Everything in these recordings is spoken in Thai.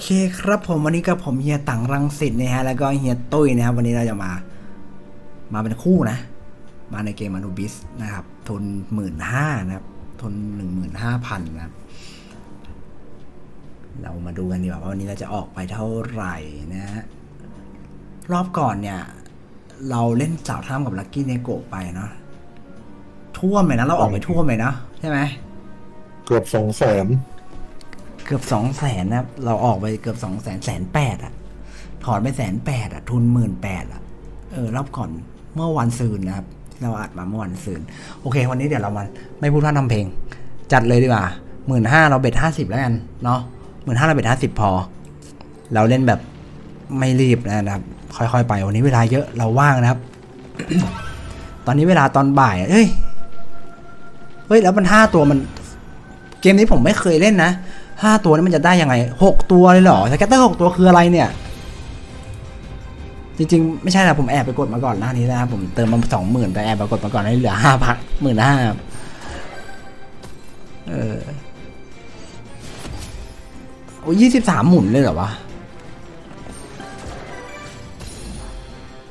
เคครับผมวันนี้กับผมเฮียตังรังสิตนะฮะแล้วก็เฮียตุ้ยนะครับวันนี้เราจะมา มาเป็นคู่นะ มาในเกมอนุบิสนะครับ ทุนหมื่นห้านะครับ ทุนหนึ่งหมื่นห้าพันนะครับ เรามาดูกันดีกว่าว่าวันนี้เราจะออกไปเท่าไหร่นะฮะรอบก่อนเนี่ย เราเล่นสาวท่ามกับลักกี้เนโกะไปเนาะท่วมเลยนะเราออกไปท่วมเลยนะใช่ไหมเกือบสองแสน เกือบสองแสนนะครับเราออกไปเกือบสองแสนแสนแปดอะถอนไปแสนแปดอะทุนหมื่นแปดอะเออรอบก่อนเมื่อวันซืนนะครับเราอัดมาเมื่อวันซืน โอเค วันนี้เดี๋ยวเรามาไม่พูดพร่ำทำเพลง จัดเลยดีกว่าหมื่นห้าเราเบ็ดห้าสิบแล้วกันเนาะหมื่นห้าเราเบ็ดห้าสิบพอ เราเล่นแบบไม่รีบนะครับ ค่อยๆไป วันนี้เวลาเยอะเราว่างนะครับ ตอนนี้เวลาตอนบ่ายเฮ้ยเฮ้ยแล้วมันห้าตัวมัน เกมนี้ผมไม่เคยเล่นนะ ห้าตัวนี้มันจะได้ยังไงหกตัวเลยเหรอสแกตเตอร์หกตัวคืออะไรเนี่ย จริงๆ ไม่ใช่นะผมแอบไปกดมาก่อนหน้านี้นะครับผมเติมมาสองหมื่นแต่แอบไปกดมาก่อนให้เหลือห้าพันหมื่นห้าเออโอ้ยี่สิบสามหมุนเลยเหรอวะ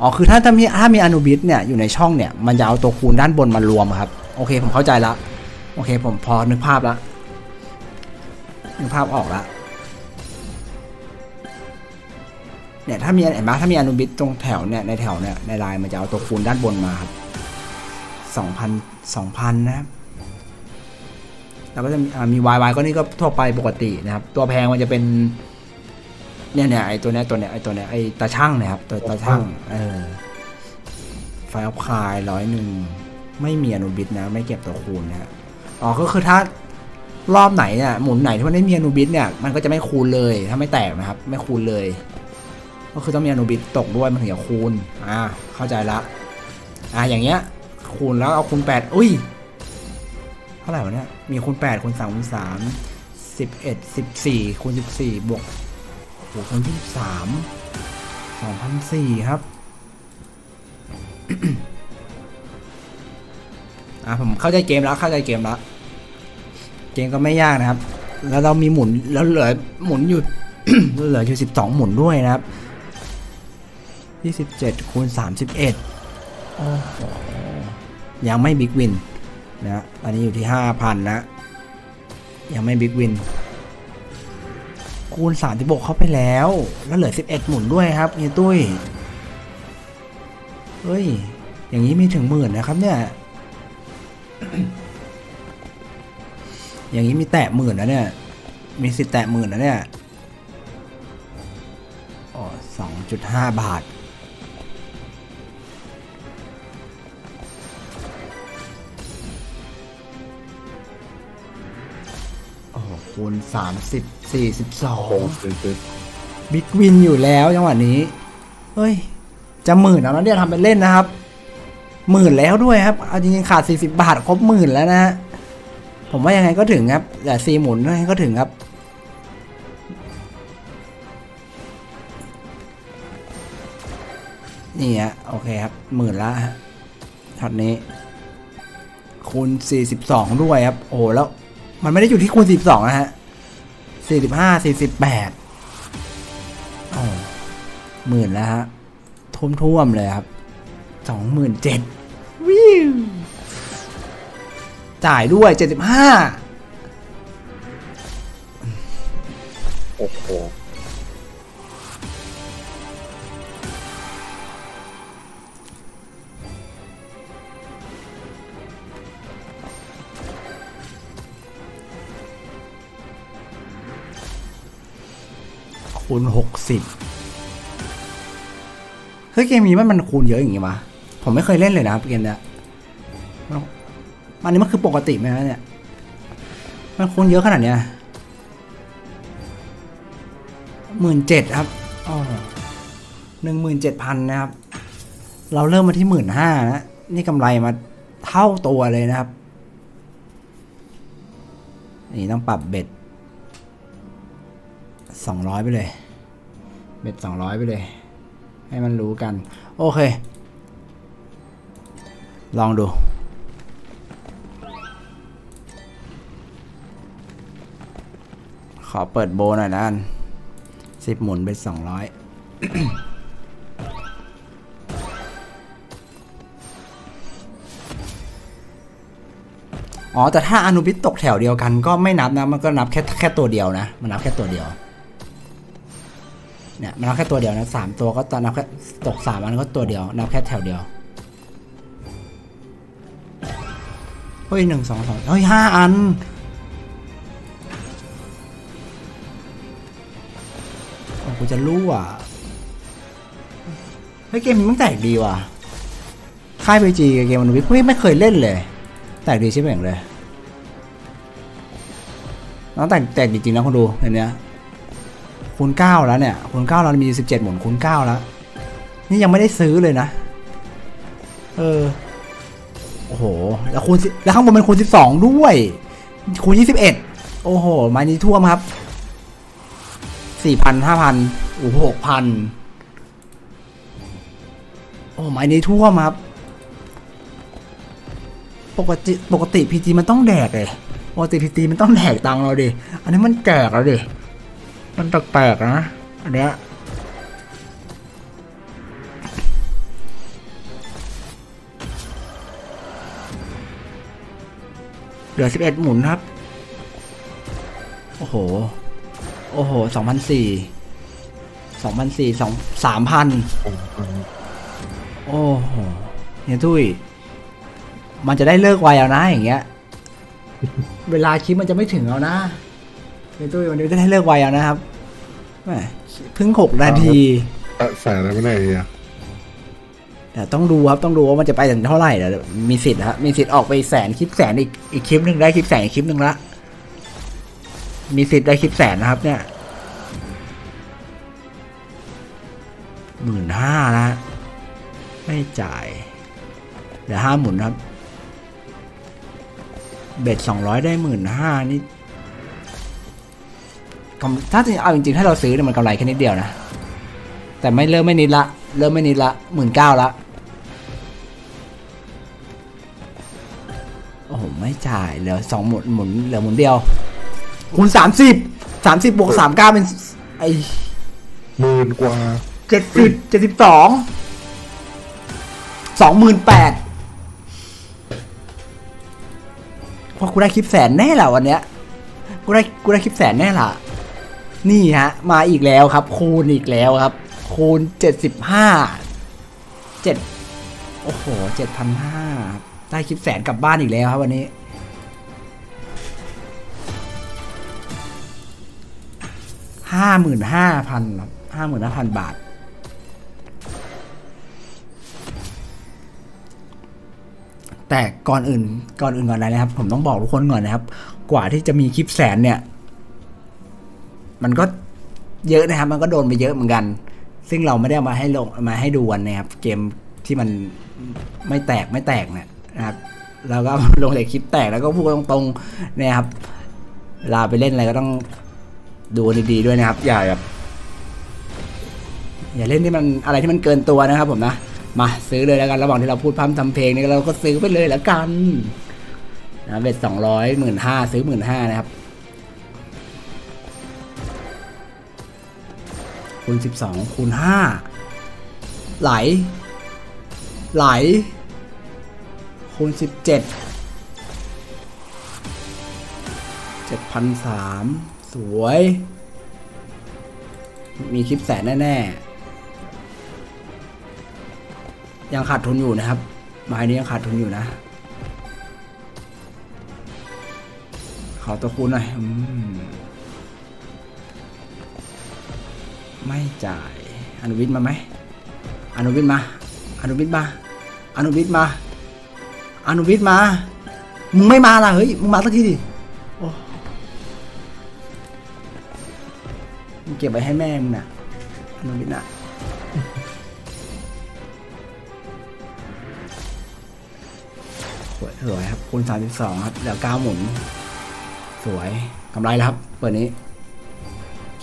อ๋อคือถ้าถ้ามีถ้ามีอนุบิสเนี่ยอยู่ในช่องเนี่ยมันจะเอาตัวคูณด้านบนมารวมครับ โอเคผมเข้าใจละโอเคผมพอนึกภาพละ นึกภาพออกละเนี่ยถ้ามีเห็นไหมถ้ามีอนุบิสตรงแถวเนี่ยในแถวเนี่ยในลายมันจะเอาตัวคูณด้านบนมาครับสองพันสองพันนะครับแล้วก็จะมีมีวายวายก็นี่ก็ทั่วไปปกตินะครับ ตัวแพงมันจะเป็นเนี่ยเนี่ยไอตัวเนี้ยตัวเนี้ยไอตัวเนี้ยไอตาช่างนะครับตัวตาช่างเออไฟออฟคายร้อยหนึ่งไม่มีอนุบิสนะ ไม่เก็บตัวคูณนะอ๋อก็คือถ้า รอบไหนเนี่ยหมุนไหนที่มันไม่มีอนุบิสเนี่ยมันก็จะไม่คูณเลยถ้าไม่แตกนะครับ ไม่คูณเลย ก็คือต้องมีอนุบิสตกด้วยมันถึงจะคูณอ่าเข้าใจละอ่าอย่างเงี้ยคูณแล้วเอาคูณแปดอุ้ยเท่าไหร่วะเนี่ยมีคูณแปดคูณสามคูณสามสิบเอ็ดสิบสี่คูณสิบสี่บวกโอ้โหคนที่สามสองพันสี่ครับอะผมเข้าใจเกมแล้วเข้าใจเกมแล้ว เกมก็ไม่ยากนะครับ แล้วเรามีหมุนแล้วเหลือหมุนอยู่ เหลืออยู่สิบสองหมุนด้วยนะครับยี่สิบเจ็ดคูณสามสิบเอ็ดโอ้โหยังไม่บิ๊กวินนะอันนี้อยู่ที่ห้าพันนะ ยังไม่บิ๊กวินคูณสามที่บกเข้าไปแล้ว แล้วเหลือสิบเอ็ดหมุนด้วยครับเฮียตุ้ยเฮ้ย อย่างนี้มีถึงหมื่นนะครับเนี่ย อย่างนี้มีแตะหมื่นนะเนี่ย มีสิทธิ์แตะหมื่นนะเนี่ยอ๋อสองจุดห้าบาท โอ้โหคูณสามสิบสี่สิบสอโอ้งคือคือบิ๊กวินอยู่แล้วจังหวะนี้ เฮ้ย จะหมื่นแล้วนะเนี่ยทำเป็นเล่นนะครับ หมื่นแล้วด้วยครับ เอาจริงๆขาด 40 บาท ครบหมื่นแล้วนะฮะ ผมว่ายังไงก็ถึงครับแต่ซีหมุนยังไงก็ถึงครับ นี่ฮะโอเคครับหมื่นละฮช็อตนี้ คูณสี่สิบสองด้วยครับ โอ้แล้ว มันไม่ได้อยู่ที่คูณสิบสองนะฮะสี่สิบห้าสี่สิบแปดหมื่นแล้วฮะท่วมๆเลยครับสองหมื่นเจ็ด จ่ายด้วยเจ็ดสิบห้าโอ้โหคูณหกสิบเฮ้ยเกมนี้มันมันคูณเยอะอย่างงี้วะผมไม่เคยเล่นเลยนะครับเกมเนี้ยมัน อันนี้มันคือปกติไหมนะเนี่ย มันคูณเยอะขนาดเนี้ยหมื่นเจ็ดครับอ๋อหนึ่งหมื่นเจ็ดพันนะครับ เราเริ่มมาที่หมื่นห้านะ นี่กำไรมาเท่าตัวเลยนะครับ นี่ต้องปรับเบ็ดสองร้อยไปเลย เบ็ดสองร้อยไปเลย ให้มันรู้กัน โอเค ลองดู อเปิดโบหน่อยนะกันสิบหมุนเป็นสองร้อยอ๋อ แต่ถ้าอนุบิตตกแถวเดียวกันก็ไม่นับนะ มันก็นับแค่แค่ตัวเดียวนะ มันนับแค่ตัวเดียว เนี่ย มันนับแค่ตัวเดียวนะสามตัวก็ตอนนับแค่ตกสามอันก็ตัวเดียว นับแค่แถวเดียว เฮ้ยหนึ่งสองสองเฮ้ยห้าอัน กูจะรู้อะเฮ้ยเกมนี้มันแตกดีว่ะ ค่ายพีจีเกมอนุวิทย์ไม่ไม่เคยเล่นเลย แตกดีใช่ไหมอย่างเลยน้องแตกแตกจริงๆนะคนดูอันเนี้ยคูณเก้าแล้วเนี่ยคูณเก้าเรามีสิบเจ็ดหมุนคูณเก้าแล้ว นี่ยังไม่ได้ซื้อเลยนะ เออ โอ้โห แล้วคูณแล้วข้างบนเป็นคูณสิบสองด้วย คูณยี่สิบเอ็ดโอ้โห มานี้ท่วมครับ สี่พันห้าพันโอ้หกพันโอ้ไม้นี้ท่วมครับ ปกติปกติพีจีมันต้องแดกเลยปกติพีจีมันต้องแดกตังเราดิอันนี้มันแจกแล้วดิมันแปลกๆนะอันเนี้ยเหลือสิบเอ็ดหมุนครับ โอ้โห โอ้โหสองพันสี่สองพันสี่สองสามพันสองพันโอ้โหเนี่ยทุยมันจะได้เลิกไวเอานะอย่างเงี้ย เวลาคลิปมันจะไม่ถึงเอานะเนี่ยทุยวันนี้จะได้เลิกไวเอานะครับแหมเพิ่งหกนาทีเอะแสนอะไรไม่ได้อะแต่ต้องดูครับต้องดูว่ามันจะไปถึงเท่าไหร่เดี๋ยวมีสิทธิ์ฮะมีสิทธิ์ออกไปแสนคลิปแสนอีกอีกคลิปหนึ่งได้คลิปแสนอีกคลิปหนึ่งละ มีสิทธิ์ได้คลิปแสนนะครับ เนี่ยหมื่นห้าละไม่จ่ายเดี๋ยวห้าหมุนครับ เบ็ดสองร้อยได้หมื่นห้านี่ถ้าจะเอาจริงๆ ถ้าเราซื้อเนี่ยมันกำไรแค่นิดเดียวนะ แต่ไม่เริ่มไม่นิดละ เริ่มไม่นิดละหมื่นเก้าละโอ้โห ไม่จ่ายเหลือสองหมุนหมุนเหลือหมุนเดียว คูณสามสิบสามสิบบวกสามเก้าเป็นไอหมื่นกว่าเจ็ดสิบเจ็ดสิบสองสองหมื่นแปดพอกูได้คลิปแสนแน่แหละวันเนี้ยกูได้กูได้คลิปแสนแน่ละนี่ฮะ มาอีกแล้วครับ คูณอีกแล้วครับ คูณเจ็ดสิบห้าเจ็ดโอ้โหเจ็ดพันห้าได้คลิปแสนกลับบ้านอีกแล้วครับวันนี้ ห้าหมื่นห้าพันห้าหมื่นห้าพันบาท แต่ก่อนอื่นก่อนอื่นก่อนอะไรนะครับ ผมต้องบอกทุกคนก่อนนะครับ กว่าที่จะมีคลิปแสนเนี่ย มันก็เยอะนะครับ มันก็โดนไปเยอะเหมือนกัน ซึ่งเราไม่ได้มาให้ลงมาให้ดูกันนะครับ เกมที่มันไม่แตกไม่แตกเนี่ยนะครับเราก็ลงแต่คลิปแตกแล้วก็พูดตรงๆนี่ยครับเวลาไปเล่นอะไรก็ต้อง ดูดีๆด้วยนะครับ อย่าแบบอย่าเล่นที่มันอะไรที่มันเกินตัวนะครับ ผมนะมาซื้อเลยแล้วกันระหว่างที่เราพูดพร่ำทำเพลงนี่เราก็ซื้อไปเลยแล้วกันนะเบ็ดสองร้อยหมื่นห้าซื้อหมื่นห้านะครับคูณสิบสองคูณห้าไหล ไหล คูณสิบเจ็ดเจ็ดพัน สวย มีคลิปแสนแน่ๆ ยังขาดทุนอยู่นะครับไม้นี้ยังขาดทุนอยู่นะ ขอตัวคูณหน่อยอมไม่จ่ายอนุวิทย์มาไหมอนุวิทย์มา อนุวิทย์มา อนุวิทย์มา อนุวิทย์มา มึงไม่มาล่ะ เฮ้ย มึงมาสักทีดิ มึงเก็บไว้ให้แม่มึงน่ะนุวินะสวยสวยครับคูณสามสิบสองครับเหลือเก้าหมุน สวยกำไรแล้วครับ เปิดนี้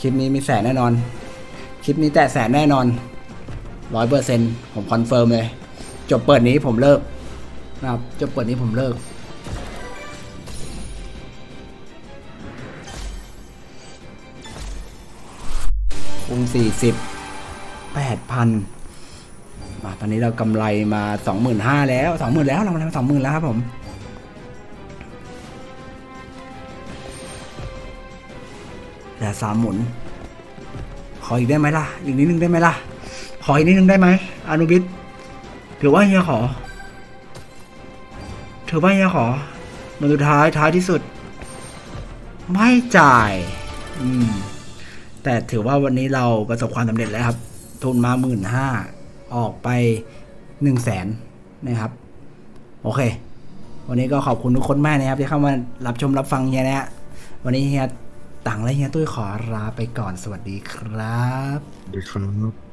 คลิปนี้มีแสนแน่นอน คลิปนี้แตะแสนแน่นอนร้อยเปอร์เซ็นผมคอนเฟิร์มเลย จบเปิดนี้ผมเลิกนะครับ จบเปิดนี้ผมเลิก คูณสี่สิบแปดพันมาตอนนี้เรากำไรมาสองหมื่นห้าแล้วสองหมื่นแล้วเรากำไรมาสองหมื่นแล้วครับผมเหลือสามหมุน ขออีกได้ไหมล่ะ อีกนิดนึงได้ไหมล่ะ ขออีกนิดนึงได้ไหมอนุบิดถือว่าเฮียขอ ถือว่าเฮียขอมือสุดท้ายท้ายที่สุด ไม่จ่าย อืม แต่ถือว่าวันนี้เราประสบความสำเร็จแล้วครับ ทุนมาหมื่นห้าออกไปหนึ่งแสนนะครับ โอเค วันนี้ก็ขอบคุณทุกคนมากนะครับ ที่เข้ามารับชมรับฟังเฮียนะฮะวันนี้เฮียต่างและเฮียตุ้ยขอลาไปก่อนสวัสดีครับดีครับ